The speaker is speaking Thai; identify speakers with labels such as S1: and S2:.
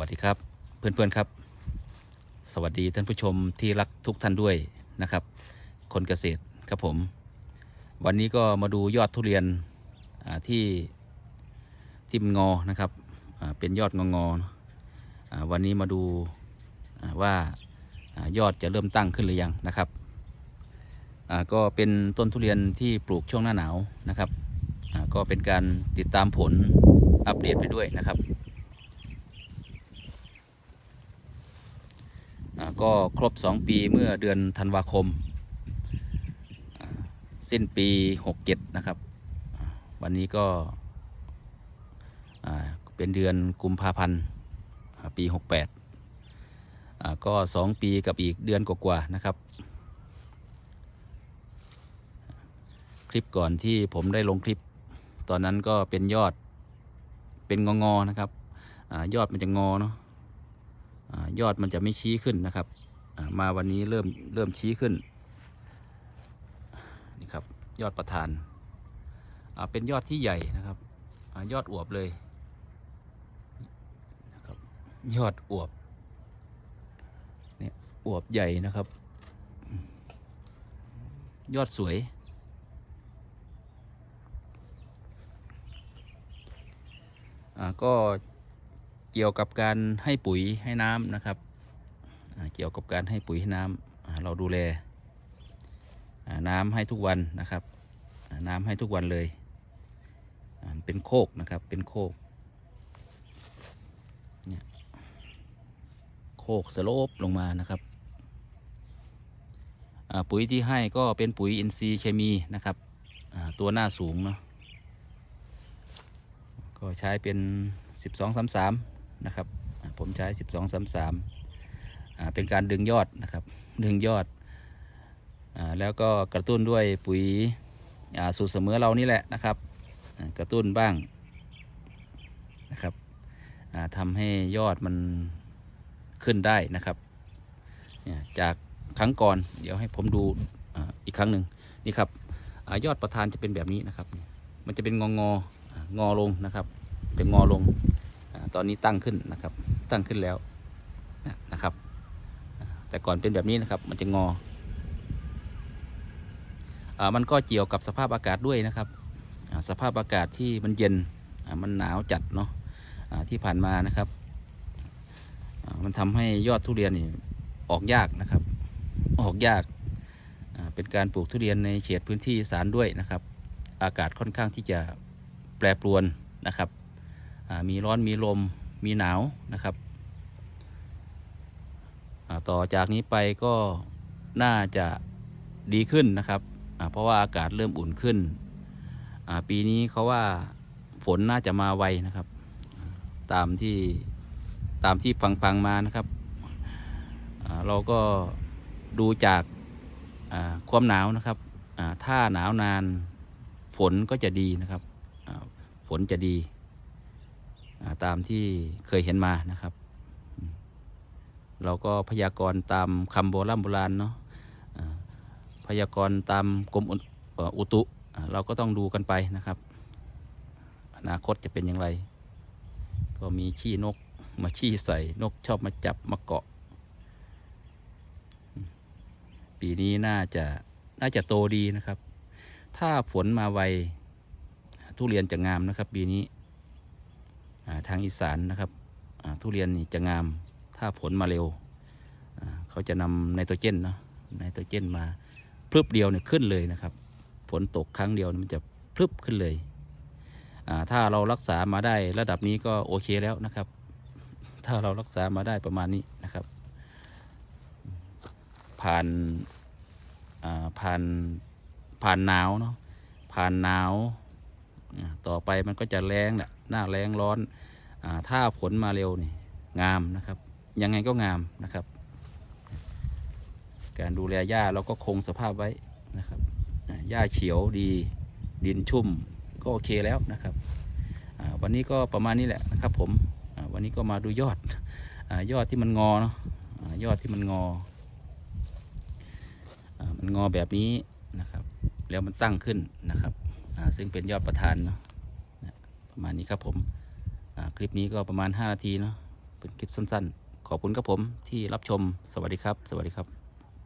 S1: วัสดีครับเพื่อนๆครับ สวัสดีท่านผู้ชมที่รักทุกท่านด้วยนะครับ คนเกษตรครับผม วันนี้ก็มาดูยอดทุเรียนที่ที่มันงอนะครับเป็นยอดงองอวันนี้มาดูว่ายอดจะเริ่มตั้งขึ้นหรือยังนะครับก็เป็นต้นทุเรียนที่ปลูกช่วงหน้าหนาวนะครับก็เป็นการติดตามผลอัปเดตไปด้วยนะครับ อ่า ก็ครบ 2 ปีเมื่อเดือนธันวาคม สิ้นปี 67 นะครับ วันนี้ก็เป็นเดือนกุมภาพันธ์ปี 68 ก็ 2 ปีกับอีกเดือนกว่าๆนะครับ คลิปก่อนที่ผมได้ลงคลิป ตอนนั้นก็เป็นยอดเป็นงอๆนะครับอยอดมันจะงอเนาะ ยอดมันจะไม่ชี้ขึ้นนะครับ มาวันนี้เริ่มเริ่มชี้ขึ้นนี่ครับยอดประธานเป็นยอดที่ใหญ่นะครับอยอดอวบเลยนะครับยอดอวบเนี่ยอวบใหญ่นะครับ ยอดสวยก็ เกี่ยวกับการให้ปุ๋ยให้น้ำนะครับ เกี่ยวกับการให้ปุ๋ยให้น้ำอ่าเราดูแลน้ำให้ทุกวันนะครับ น้ำให้ทุกวันเลย เป็นโคกนะครับ เป็นโคกเนี่ยโคกสโลปลงมานะครับ ปุ๋ยที่ให้ก็เป็นปุ๋ยอินทรีย์เคมีนะครับตัวหน้าสูงเนาะก็ใช้เป็น 12 3 3 นะครับ ผมใช้ 12 3 3อ่าเป็นการดึงยอดนะครับ ดึงยอดอแล้วก็กระตุ้นด้วยปุ๋ยสูตรเสมอเรานี่แหละนะครับ กระตุ้นบ้างนะครับทำให้ยอดมันขึ้นได้นะครับ จากครั้งก่อนเดี๋ยวให้ผมดูอ,อีกครั้งหนึ่งนี่ครับอยอดประธานจะเป็นแบบนี้นะครับ มันจะเป็นงองออ่างอลงนะครับจะงอลง ตอนนี้ตั้งขึ้นนะครับ ตั้งขึ้นแล้วนะครับ แต่ก่อนเป็นแบบนี้นะครับ มันจะงออามันก็เกี่ยวกับสภาพอากาศด้วยนะครับอ่าสภาพอากาศที่มันเย็นอ่ามันหนาวจัดเนาะอ่าที่ผ่านมานะครับอ่ามันทำให้ยอดทุเรียนนี่ออกยากนะครับ ออกยากอ่าเป็นการปลูกทุเรียนในเขตพื้นที่สารด้วยนะครับ อากาศค่อนข้างที่จะแปรปรวนนะครับ มีร้อนมีลมมีหนาวนะครับต่อจากนี้ไปก็น่าจะดีขึ้นนะครับ เพราะว่าอากาศเริ่มอุ่นขึ้น ปีนี้เขาว่าฝนน่าจะมาไวนะครับ ตามที่ตามที่ฟังฟังมานะครับ เราก็ดูจากความหนาวนะครับ ถ้าหนาวนานฝนก็จะดีนะครับ ฝนจะดี ตามที่เคยเห็นมานะครับ เราก็พยากรณ์ตามคำโบราณโบราณเนาะพยากรณ์ตามกรมอุตุ เราก็ต้องดูกันไปนะครับ อนาคตจะเป็นอย่างไร ก็มีขี้นกมาขี้ใส่นกชอบมาจับมาเกาะ ปีนี้น่าจะน่าจะโตดีนะครับ ถ้าฝนมาไวทุเรียนจะงามนะครับปีนี้ ทางอีสานนะครับทุเรียนนี่จะงามถ้าฝนมาเร็ว เขาจะนำไนโตรเจนเนาะไนโตรเจนมาพรึบเดียวเนี่ยขึ้นเลยนะครับ ฝนตกครั้งเดียวมันจะพรึบขึ้นเลย ถ้าเรารักษามาได้ระดับนี้ก็โอเคแล้วนะครับ ถ้าเรารักษามาได้ประมาณนี้นะครับ ผ่านผ่านผ่านหนาวเนาะผ่านหนาว ต่อไปมันก็จะแรงแหละหน้าแรงร้อนอถ้าฝนมาเร็วนี่งามนะครับ ยังไงก็งามนะครับ การดูแลหญ้าเราก็คงสภาพไว้นะครับหญ้าเขียวดีดินชุ่มก็โอเคแล้วนะครับวันนี้ก็ประมาณนี้แหละนะครับผมวันนี้ก็มาดูยอดอยอดที่มันงอเนาะยอดที่มันงออมันงอแบบนี้นะครับ แล้วมันตั้งขึ้นนะครับ ซึ่งเป็นยอดประธานเนาะประมาณนี้ครับผมคลิปนี้ก็ประมาณ 5 นาทีเนาะเป็นคลิปสั้นๆ ขอบคุณครับผมที่รับชมสวัสดีครับ สวัสดีครับ